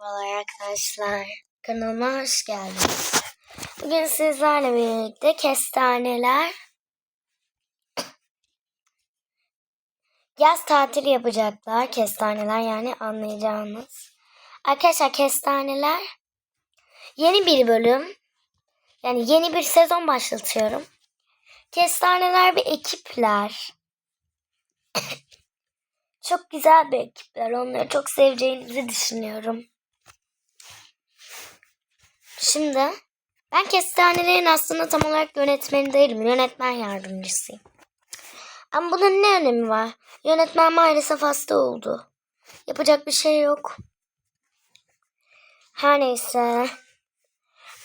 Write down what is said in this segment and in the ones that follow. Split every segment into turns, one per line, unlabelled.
Merhabalar arkadaşlar. Kanalıma hoş geldiniz. Bugün sizlerle birlikte kestaneler yaz tatili yapacaklar. Kestaneler yani anlayacağınız. Arkadaşlar kestaneler yeni bir bölüm. Yani yeni bir sezon başlatıyorum. Kestaneler bir ekipler. Çok güzel bir ekipler. Onları çok seveceğinizi düşünüyorum. Şimdi ben kestanelerin aslında tam olarak yönetmeni değilim. Yönetmen yardımcısıyım. Ama bunun ne önemi var? Yönetmen maalesef hasta oldu. Yapacak bir şey yok. Her neyse.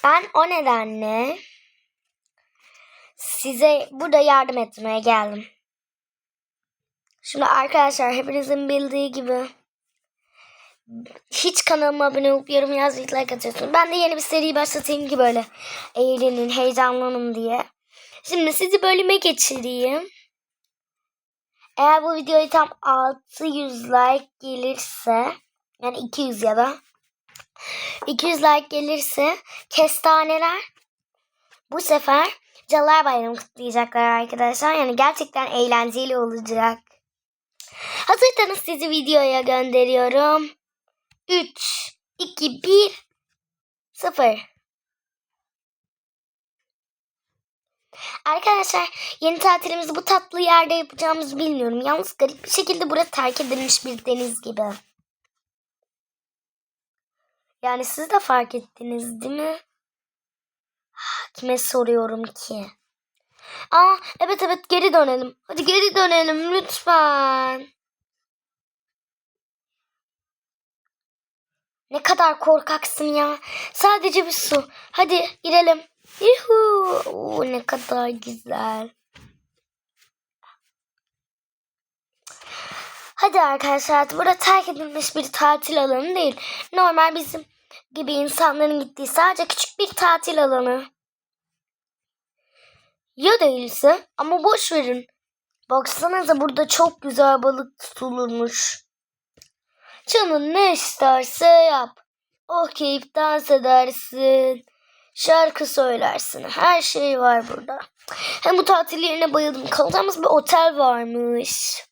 Ben o nedenle size burada yardım etmeye geldim. Şimdi arkadaşlar hepinizin bildiği gibi hiç kanalıma abone olup yorum yazmayı like atıyorsunuz. Ben de yeni bir seri başlatayım ki böyle eğlenin, heyecanlanın diye. Şimdi sizi bölüme geçireyim. Eğer bu videoyu tam 600 like gelirse yani 200 ya da 200 like gelirse kestaneler bu sefer Cadılar Bayramı kutlayacaklar arkadaşlar. Yani gerçekten eğlenceli olacak. Hazırsanız sizi videoya gönderiyorum. 3, 2, 1, 0. Arkadaşlar yeni tatilimizi bu tatlı yerde yapacağımızı bilmiyorum. Yalnız garip bir şekilde burası terk edilmiş bir deniz gibi. Yani siz de fark ettiniz değil mi? Kime soruyorum ki? Aa evet evet geri dönelim. Hadi geri dönelim lütfen. Ne kadar korkaksın ya. Sadece bir su. Hadi girelim. Yuhu. Oo, ne kadar güzel. Hadi arkadaşlar burada terk edilmiş bir tatil alanı değil. Normal bizim gibi insanların gittiği sadece küçük bir tatil alanı. Ya değilse ama boş verin. Baksanıza burada çok güzel balık tutulurmuş. Canın ne isterse yap. Oh dans edersin. Şarkı söylersin. Her şey var burada. Hem bu tatil yerine bayıldım. Kalacağımız bir otel varmış.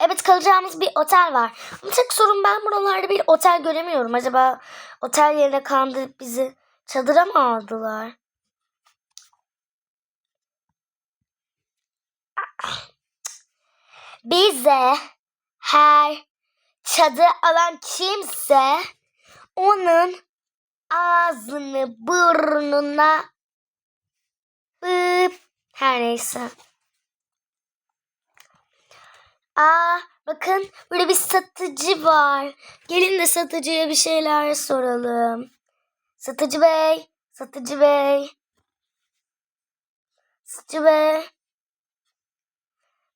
Evet kalacağımız bir otel var. Ama tek sorun ben buralarda bir otel göremiyorum. Acaba otel yerine kandırıp bizi çadıra mı aldılar? Bize her çadır alan kimse onun ağzını burnuna bıp her neyse. Aa bakın burada bir satıcı var. Gelin de satıcıya bir şeyler soralım. Satıcı bey, satıcı bey. Satıcı bey.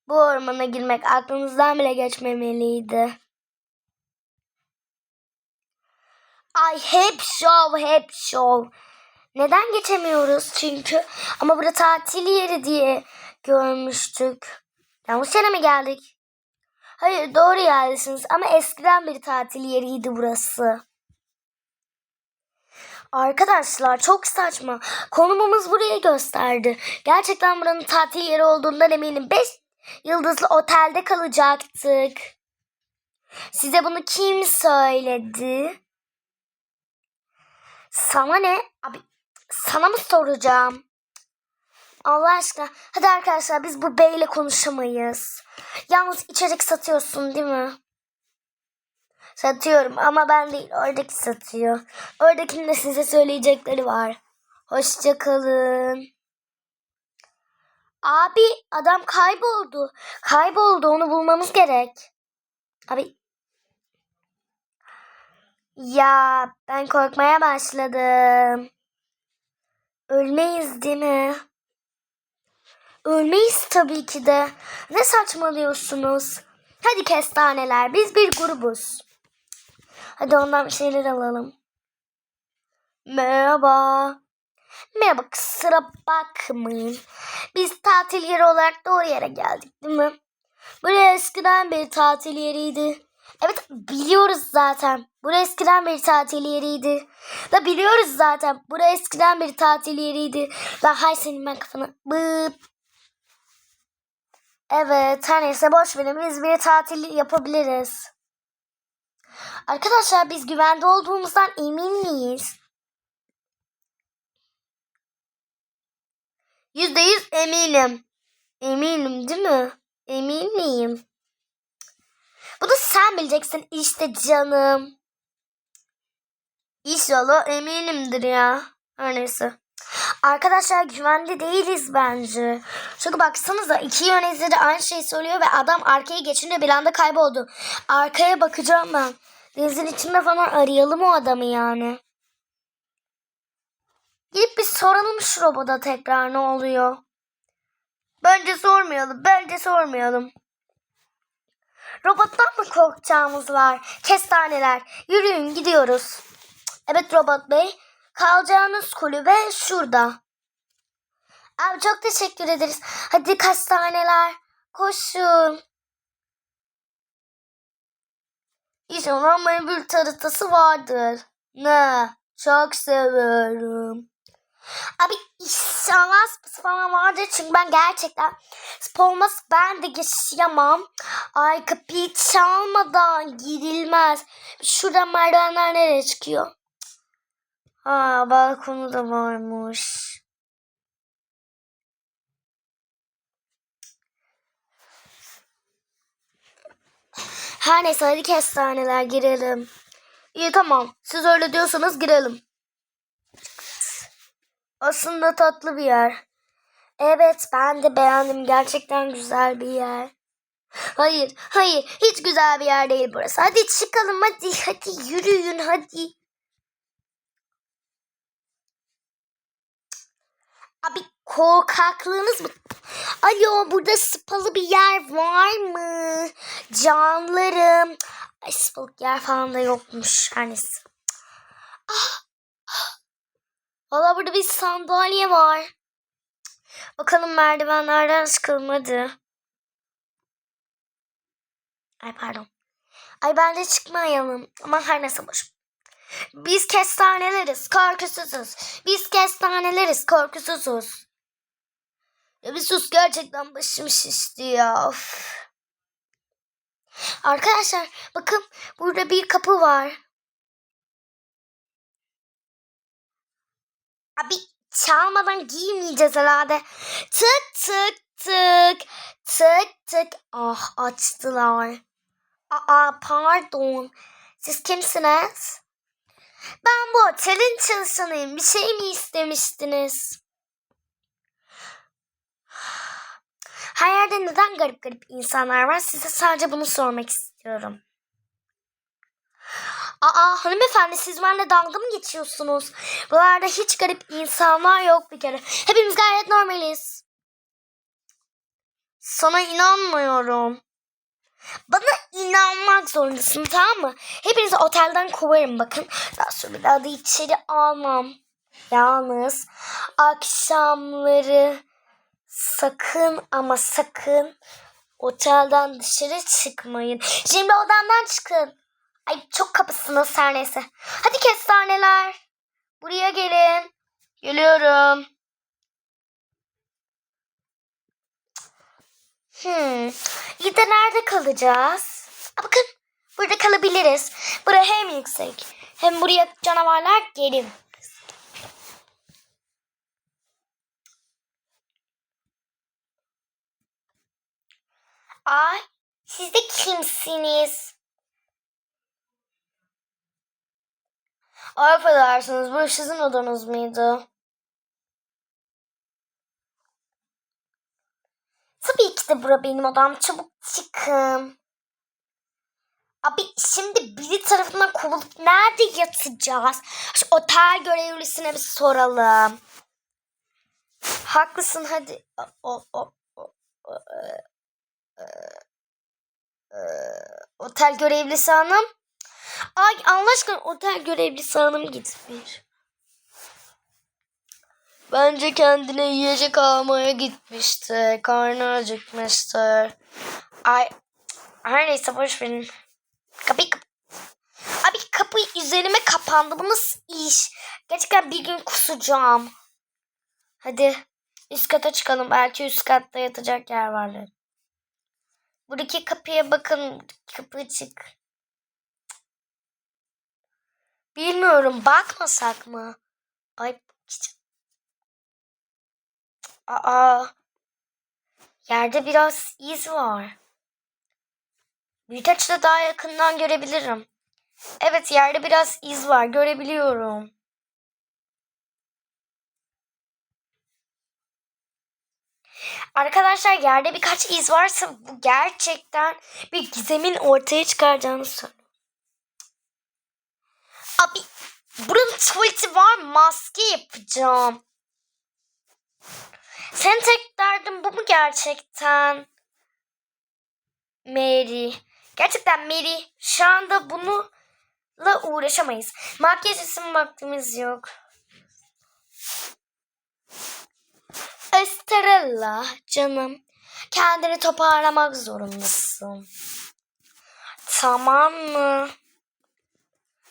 Bu ormana girmek aklınızdan bile geçmemeliydi. Ay hep şov, hep şov. Neden geçemiyoruz çünkü? Ama burada tatil yeri diye görmüştük. Yanlış yere mi geldik? Hayır doğru yerdesiniz ama eskiden bir tatil yeriydi burası. Arkadaşlar çok saçma. Konumumuz burayı gösterdi. Gerçekten buranın tatil yeri olduğundan eminim. 5 yıldızlı otelde kalacaktık. Size bunu kim söyledi? Sana ne? Abi sana mı soracağım? Allah aşkına. Hadi arkadaşlar biz bu beyle konuşamayız. Yalnız içecek satıyorsun değil mi? Satıyorum ama ben değil oradaki satıyor. Oradakinin de size söyleyecekleri var. Hoşça kalın. Abi adam kayboldu. Kayboldu onu bulmamız gerek. Abi. Ya ben korkmaya başladım. Ölmeyiz değil mi? Ölmeyiz tabii ki de. Ne saçmalıyorsunuz? Hadi kestaneler biz bir grubuz. Hadi ondan bir şeyler alalım. Merhaba. Merhaba kusura bakmayın. Biz tatil yeri olarak doğru yere geldik değil mi? Burası eskiden bir tatil yeriydi. Evet biliyoruz zaten. Burası eskiden bir tatil yeriydi. Da biliyoruz zaten. Burası eskiden bir tatil yeriydi. La hay senin ben kafana. Bıp. Evet her neyse boş verin. Biz bir tatil yapabiliriz. Arkadaşlar biz güvende olduğumuzdan emin miyiz? Yüzde yüz eminim. Eminim değil mi? Emin miyim? Bunu sen bileceksin işte canım. İnşallah eminimdir ya. Her neyse. Arkadaşlar güvende değiliz bence. Çünkü baksanıza iki yönetici de aynı şeyi söylüyor ve adam arkaya geçince bir anda kayboldu. Arkaya bakacağım ben. Denizin içinde falan arayalım o adamı yani. Gidip bir soralım şu robota tekrar ne oluyor. Bence sormayalım. Bence sormayalım. Robottan mı korkacağımız var? Kestaneler. Yürüyün gidiyoruz. Evet robot bey. Kalacağınız kulübe şurada. Abi çok teşekkür ederiz. Hadi kestaneler. Koşun. İnşallah mebül taratası vardır. Ne? Çok severim. Abi inşallah spası falan vardır çünkü ben gerçekten olmaz ben de yaşayamam. Ay kapıyı çalmadan girilmez. Şurada merdivenler nereye çıkıyor? Ha balkonu da varmış. Her neyse hadi kestaneler girelim. İyi tamam siz öyle diyorsanız girelim. Aslında tatlı bir yer. Evet ben de beğendim. Gerçekten güzel bir yer. Hayır, hayır. Hiç güzel bir yer değil burası. Hadi çıkalım hadi. Hadi yürüyün hadi. Abi korkaklığınız mı? Alo burada spalı bir yer var mı? Canlarım. Ay spalık yer falan da yokmuş. Her neyse. Valla burada bir sandalye var. Bakalım merdivenlerden çıkalım hadi. Ay pardon. Ay bence çıkmayalım. Ama her neyse boş. Biz kestaneleriz, korkusuzuz. Biz kestaneleriz, korkusuzuz. Ya bir sus gerçekten başım şişti ya. Of. Arkadaşlar bakın burada bir kapı var. Abi çalmadan giymeyeceğiz herhalde. Tık tık tık. Tık tık. Ah açtılar. Aa pardon. Siz kimsiniz? Ben bu otelin çalışanıyım. Bir şey mi istemiştiniz? Her yerde neden garip garip insanlar var? Size sadece bunu sormak istiyorum. Aa hanımefendi siz benimle dalga mı geçiyorsunuz? Buralarda hiç garip insanlar yok bir kere. Hepimiz gayet normaliz. Sana inanmıyorum. Bana inanmak zorundasın tamam mı? Hepinizi otelden kovarım bakın. Daha sonra bir daha da içeri almam. Yalnız akşamları sakın ama sakın otelden dışarı çıkmayın. Şimdi odamdan çıkın. Ay çok kapısınız her neyse. Hadi kestaneler. Buraya gelin. Geliyorum. Hmm. İyi de nerede kalacağız? Aa, bakın burada kalabiliriz. Bura hem yüksek. Hem buraya canavarlar gelin. Ay siz de kimsiniz? Affedersiniz bu sizin odanız mıydı? Tabii ki de bura benim odam. Çabuk çıkın. Abi şimdi biri tarafından kovulup nerede yatacağız? Şu otel görevlisine bir soralım. Haklısın hadi. O, o, o, o, e, e, e, otel görevlisi hanım. Ay Allah aşkına otel görevlisi hanım gitmiş. Bence kendine yiyecek almaya gitmişti. Karnı acıkmıştır. Ay her neyse boş verin. Kapıyı kap Abi kapı üzerime kapandı. Bu nasıl iş? Gerçekten bir gün kusacağım. Hadi üst kata çıkalım. Belki üst katta yatacak yer vardır. Buradaki kapıya bakın. Kapı açık. Bilmiyorum. Bakmasak mı? Ay Aa. Yerde biraz iz var. Büyüteçle daha yakından görebilirim. Evet yerde biraz iz var. Görebiliyorum. Arkadaşlar yerde birkaç iz varsa bu gerçekten bir gizemin ortaya çıkaracağını söylüyorum. Abi buranın tuvaleti var maske yapacağım. Senin tek derdin bu mu gerçekten? Mary. Gerçekten Mary şu anda bununla uğraşamayız. Makyaj için vaktimiz yok. Estrella canım. Kendini toparlamak zorundasın. Tamam mı?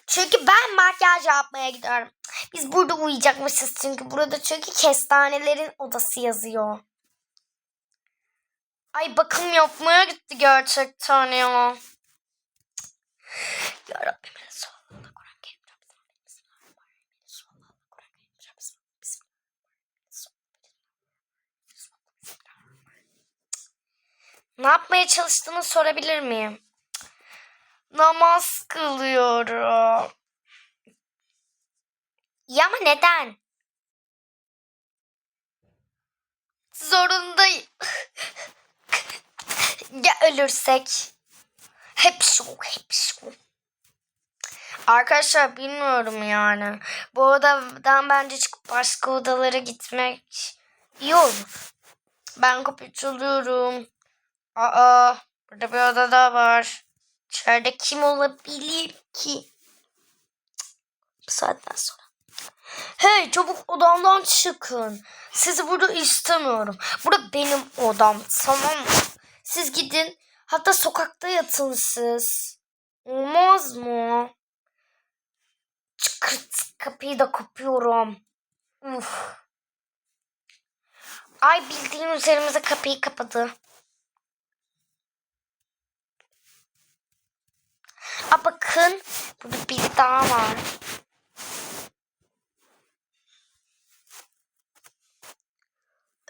Çünkü ben makyaj yapmaya gidiyorum. Biz burada uyuyacakmışız çünkü burada çünkü kestanelerin odası yazıyor. Ay bakım yapmaya gitti gerçekten ya. Ya Rabbim. Resulallah, Kur'an-ı Kerim, Rabbim, Bismillahirrahmanirrahim. Resulallah, Kur'an-ı Kerim, Rabbim, Bismillahirrahmanirrahim. Ne yapmaya çalıştığını sorabilir miyim? Namaz kılıyorum. Ya ama neden? Zorundayım. ya ölürsek? Hep şu, hep şu. Arkadaşlar bilmiyorum yani. Bu odadan bence çıkıp başka odalara gitmek iyi olur. Ben kapıyı çalıyorum. Aa, burada bir oda daha var. İçeride kim olabilir ki? Bu saatten sonra. Hey çabuk odamdan çıkın. Sizi burada istemiyorum. Burada benim odam tamam mı? Siz gidin. Hatta sokakta yatın siz. Olmaz mı? Çıkırt kapıyı da kapıyorum. Uf. Ay bildiğin üzerimize kapıyı kapadı. Aa bakın burada biri daha var.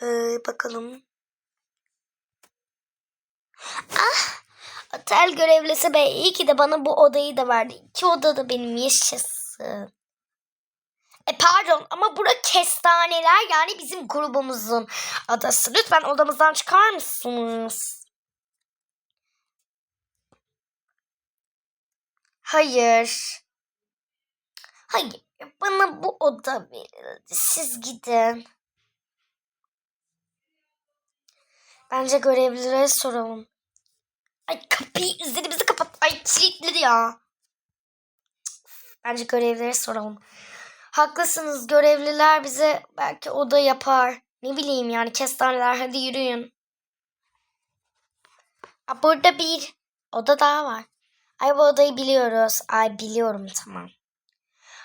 Ee, bakalım. Ah, otel görevlisi bey iyi ki de bana bu odayı da verdi. İki oda da benim yaşasın. E pardon ama bura kestaneler yani bizim grubumuzun adası. Lütfen odamızdan çıkar mısınız? Hayır. Hayır. Bana bu oda verildi. Siz gidin. Bence görevlilere soralım. Ay kapıyı üzerimizi kapat. Ay kilitledi ya. Bence görevlilere soralım. Haklısınız görevliler bize belki oda yapar. Ne bileyim yani kestaneler hadi yürüyün. Aa, burada bir oda daha var. Ay bu odayı biliyoruz. Ay biliyorum tamam.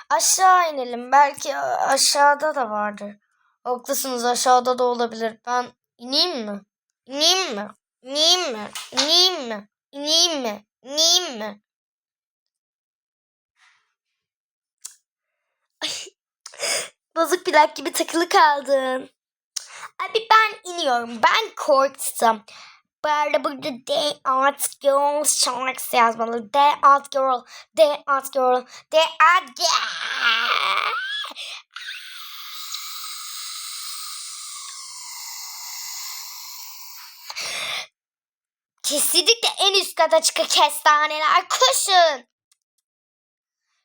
Aşağı inelim. Belki aşağıda da vardır. Haklısınız aşağıda da olabilir. Ben ineyim mi? İneyim mi? İneyim mi? İneyim mi? İneyim mi? İneyim mi? Bozuk plak gibi takılı kaldın. Abi ben iniyorum. Ben korktum. Arada burada Day Art Girl şarkısı yazmalı. Day Art Girl, Day Art Girl, Day Art Girl. Kesinlikle en üst kata çıkı kestaneler koşun.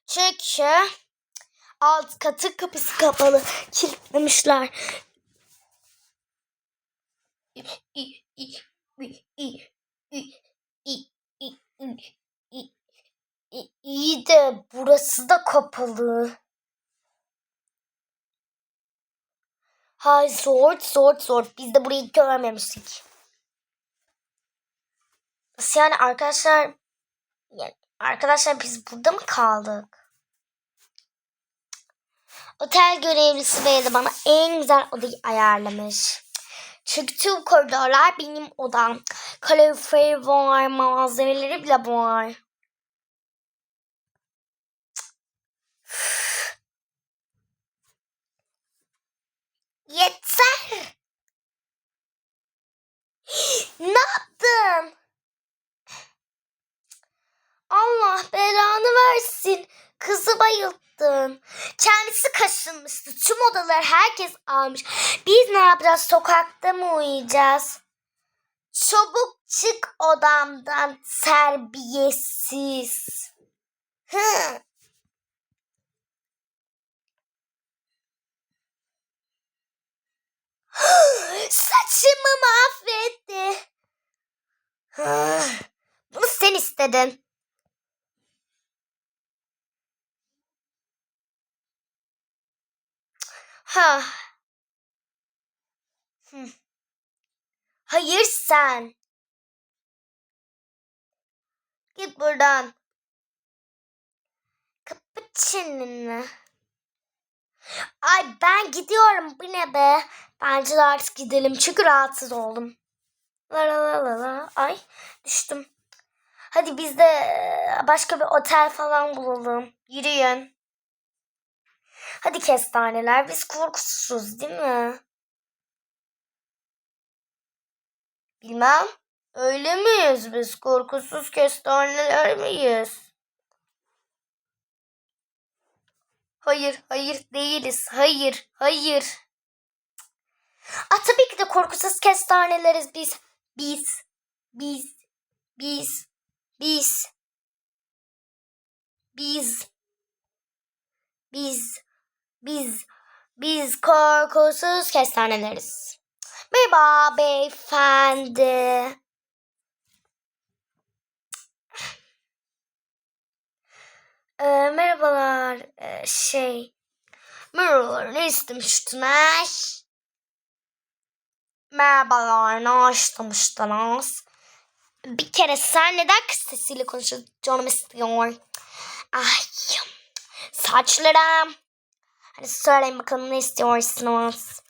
Çünkü alt katın kapısı kapalı. Kilitlemişler. İyi de burası da kapalı. Hay zor zor zor. Biz de burayı görmemiştik. Nasıl yani arkadaşlar yani arkadaşlar biz burada mı kaldık? Otel görevlisi bey bana en güzel odayı ayarlamış. Tüm koridorlar benim odam. Kalorifer var, malzemeleri bile var. Yeter. ne yaptın? Allah belanı versin. Kızı bayılttın. Kendisi kaşınmıştı. Tüm odaları herkes almış. Biz ne yapacağız? Sokakta mı uyuyacağız? Çabuk çık odamdan terbiyesiz. Hı. Saçımı mahvetti. Bunu sen istedin. Ha. Hı. Hayır sen. Git buradan. Kapı çeneni. Ay ben gidiyorum. Bu ne be? Bence de artık gidelim. Çünkü rahatsız oldum. La la la la. Ay düştüm. Hadi biz de e, başka bir otel falan bulalım. Yürüyün. Hadi kestaneler biz korkusuz değil mi? Bilmem. Öyle miyiz biz korkusuz kestaneler miyiz? Hayır, hayır değiliz. Hayır, hayır. Ah tabii ki de korkusuz kestaneleriz biz. Biz, biz, biz, biz, biz, biz, biz, biz korkusuz kestaneleriz. Merhaba beyefendi. Ee, merhabalar. Ee, şey. Merhabalar. Ne istemiştiniz? Merhabalar. Ne istemiştiniz? Bir kere sen neden kız sesiyle konuşuyorsun canım istiyor? Ay. Saçlarım. Hadi söyleyin bakalım ne istiyorsunuz?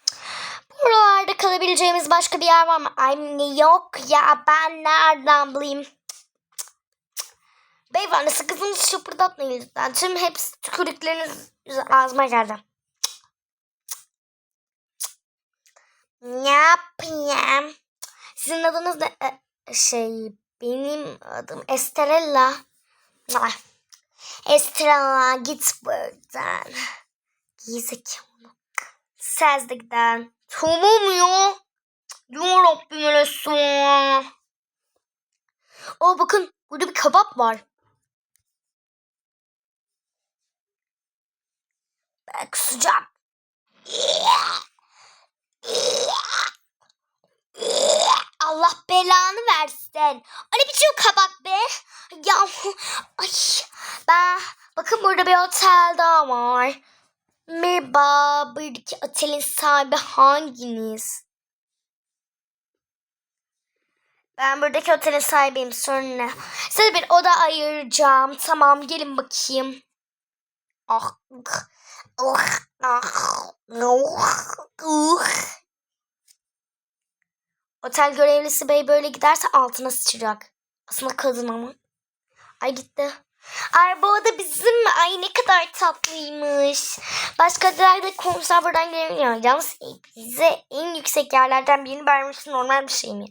Buralarda kalabileceğimiz başka bir yer var mı? Ay yok ya ben nereden bileyim? Beyefendi sakızınızı şıpırdatmayın lütfen. Tüm hepsi tükürükleriniz ağzıma geldi. Ne yapayım? Sizin adınız ne? Ee, Şey benim adım Estrella. Ah, Estrella git buradan. Gerizekalı. Giden. Tamam ya. Ya Rabbim Resulallah. Aa bakın burada bir kebap var. Ben kusacağım. Allah belanı versin. Ne biçim kabak be? Ya ay ben bakın burada bir otel daha var. Merhaba buradaki otelin sahibi hanginiz? Ben buradaki otelin sahibiyim sorun ne? Size bir oda ayıracağım. Tamam gelin bakayım. Ah. Ah. Ah. Ah. Otel görevlisi bey böyle giderse altına sıçacak. Aslında kadın ama. Ay gitti. Ay bu oda bizim mi? Ay ne kadar tatlıymış. Başka yerlerde konser buradan gelemiyor. Yalnız bize en yüksek yerlerden birini vermesi normal bir şey mi?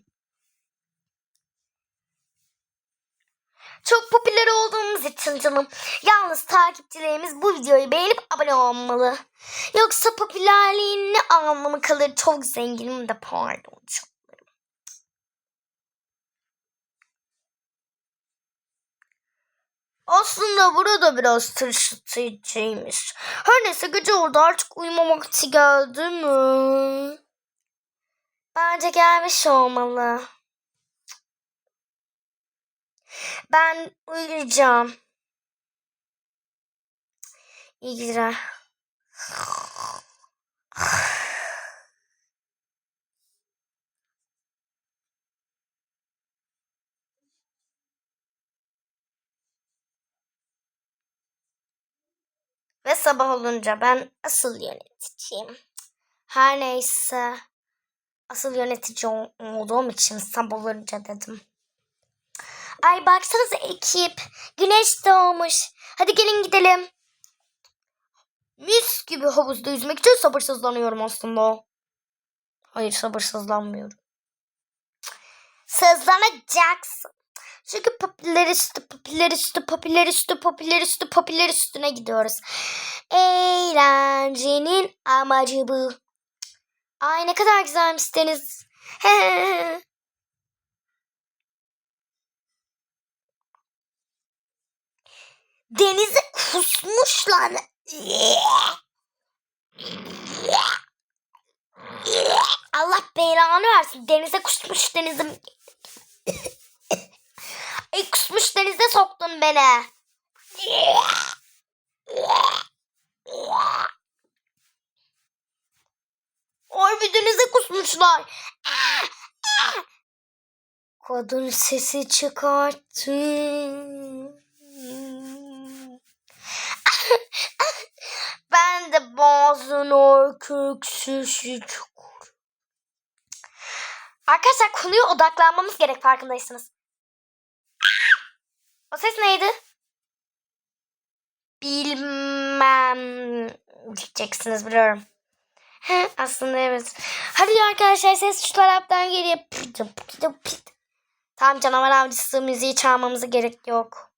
Çok popüler olduğumuz için canım. Yalnız takipçilerimiz bu videoyu beğenip abone olmalı. Yoksa popülerliğin ne anlamı kalır? Çok zenginim de pardon. Çok. Aslında burada biraz tırsıtıcıymış. Her neyse gece oldu artık uyuma vakti geldi mi? Bence gelmiş olmalı. Ben uyuyacağım. İyi geceler. Ve sabah olunca ben asıl yöneticiyim. Her neyse. Asıl yönetici ol- olduğum için sabah olunca dedim. Ay baksanıza ekip. Güneş doğmuş. Hadi gelin gidelim. Mis gibi havuzda yüzmek için sabırsızlanıyorum aslında. Hayır sabırsızlanmıyorum. Sızlanacaksın. Çünkü popüler üstü, popüler üstü, popüler üstü, popüler üstü, popüler üstüne gidiyoruz. Eğlencenin amacı bu. Ay ne kadar güzelmiş deniz. Denize kusmuşlar. Allah belanı versin. Denize kusmuş denizim. Ay kusmuş denize soktun beni. Harbi denize kusmuşlar. Kadın sesi çıkarttı. ben de bazen erkek sesi çıkar. Arkadaşlar konuya odaklanmamız gerek farkındaysınız. O ses neydi? Bilmem diyeceksiniz biliyorum. Aslında evet. Hadi arkadaşlar ses şu taraftan geliyor. Tamam canavar avcısı müziği çalmamıza gerek yok.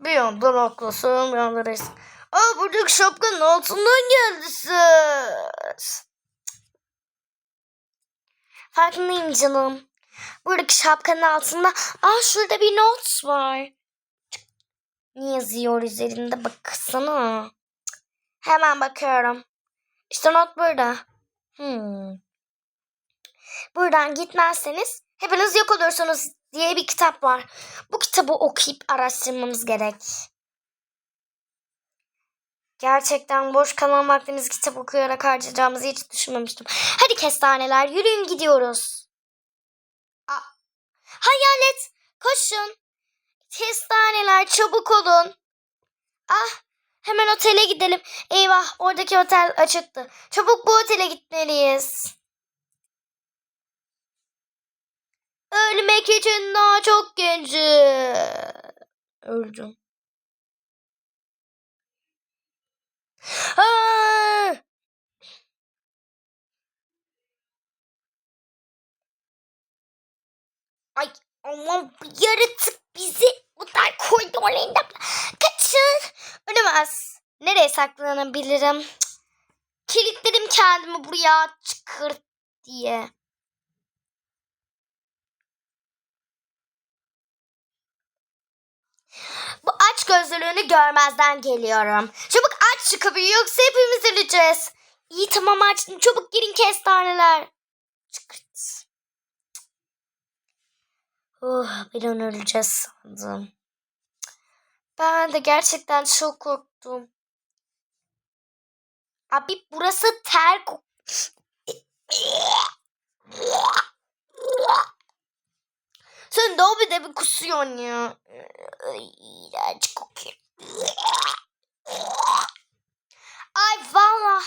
Bir yandan haklısın bir yandan resim. Aa buradaki şapkanın altından geldi ses. Farkındayım canım. Buradaki şapkanın altında aa şurada bir not var. Ne yazıyor üzerinde baksana. Hemen bakıyorum. İşte not burada. Hmm. Buradan gitmezseniz hepiniz yok olursunuz diye bir kitap var. Bu kitabı okuyup araştırmamız gerek. Gerçekten boş kalan vaktimizi kitap okuyarak harcayacağımızı hiç düşünmemiştim. Hadi kestaneler yürüyün gidiyoruz. Hayalet koşun. Kestaneler çabuk olun. Ah hemen otele gidelim. Eyvah oradaki otel açıktı. Çabuk bu otele gitmeliyiz. Ölmek için daha çok gencim. Öldüm. Aa! Ay Allah'ım bu yaratık bizi otel koridorlarında kaçın. Ölemez. Nereye saklanabilirim? Kilitledim kendimi buraya çıkır diye. Bu aç gözlülüğünü görmezden geliyorum. Çabuk aç kapıyı yoksa hepimiz öleceğiz. İyi tamam açtım. Çabuk girin kestaneler. Çıkırt. Oh, bir an öleceğiz sandım. Ben de gerçekten çok korktum. Abi burası ter kok- Sen daha bir de bir kusuyorsun ya. Ay, İğrenç kokuyor. Ay valla.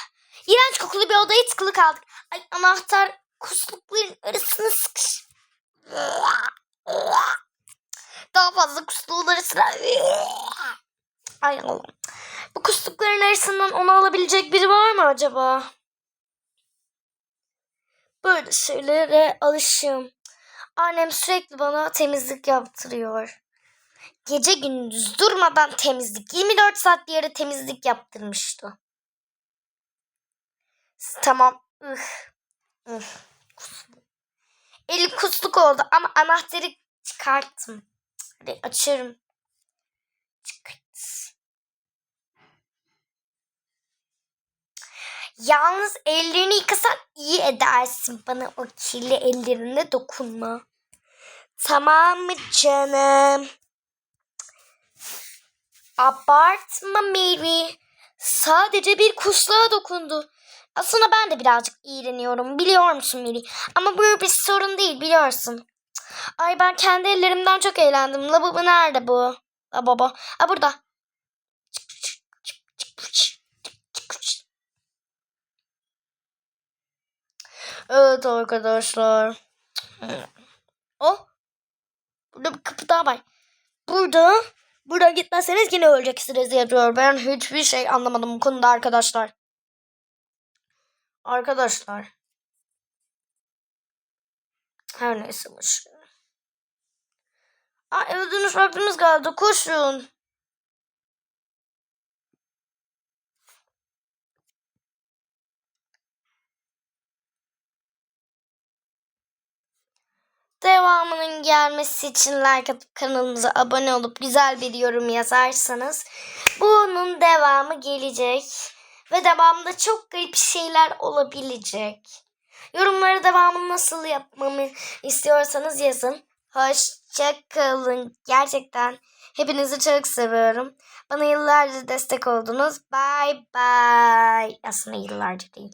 İğrenç kokulu bir odaya tıkılı kaldık. Ay anahtar kuslukların arasına sıkış. Daha fazla kusluğun arasına. Ay Allah'ım. Bu kuslukların arasından onu alabilecek biri var mı acaba? Böyle şeylere alışığım. Annem sürekli bana temizlik yaptırıyor. Gece gündüz durmadan temizlik. 24 saat bir yere temizlik yaptırmıştı. Tamam. Üh. Üh. Eli kusluk oldu ama anahtarı çıkarttım. Hadi açıyorum. Çıkart. Yalnız ellerini yıkasan iyi edersin. Bana o kirli ellerine dokunma. Tamam mı canım? Abartma Mary. Sadece bir kuşluğa dokundu. Aslında ben de birazcık iğreniyorum biliyor musun Miri? Ama bu bir sorun değil biliyorsun. Ay ben kendi ellerimden çok eğlendim. Lababa nerede bu? Lababa. Ha burada. Evet arkadaşlar. Oh. Burada bir kapı daha var. Burada. Buradan gitmezseniz yine öleceksiniz yazıyor. Ben hiçbir şey anlamadım bu konuda arkadaşlar. Arkadaşlar. Her neyse ver. Aa, eve dönüş vaktimiz geldi. Koşun. Devamının gelmesi için like atıp kanalımıza abone olup güzel bir yorum yazarsanız bunun devamı gelecek. Ve devamında çok garip şeyler olabilecek. Yorumlara devamını nasıl yapmamı istiyorsanız yazın. Hoşça kalın. Gerçekten hepinizi çok seviyorum. Bana yıllarca destek oldunuz. Bye bye. Aslında yıllarca değil.